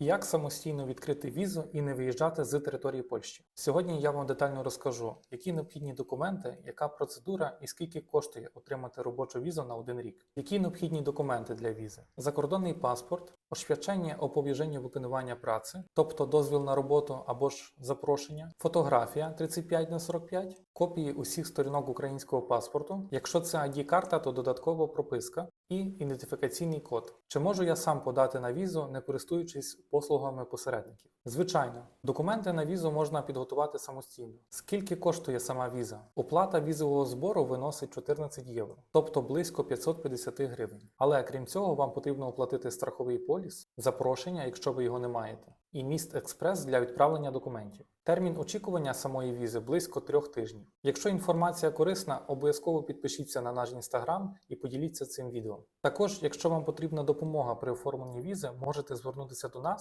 Як самостійно відкрити візу і не виїжджати з території Польщі? Сьогодні я вам детально розкажу, які необхідні документи, яка процедура і скільки коштує отримати робочу візу на один рік. Які необхідні документи для візи? Закордонний паспорт, o powierzeniu wykonywania pracy, тобто дозвіл на роботу або ж запрошення, фотографія 35 на 45, копії усіх сторінок українського паспорту. Якщо це ID-карта, то додаткова прописка і ідентифікаційний код. Чи можу я сам подати на візу, не користуючись послугами посередників? Звичайно, документи на візу можна підготувати самостійно. Скільки коштує сама віза? Оплата візового збору виносить 14 євро, тобто близько 550 гривень. Але крім цього, вам потрібно оплатити страховий поліс, запрошення, якщо ви його не маєте, і міст експрес для відправлення документів. Термін очікування самої візи близько трьох тижнів. Якщо інформація корисна, обов'язково підпишіться на наш інстаграм і поділіться цим відео. Також, якщо вам потрібна допомога при оформленні візи, можете звернутися до нас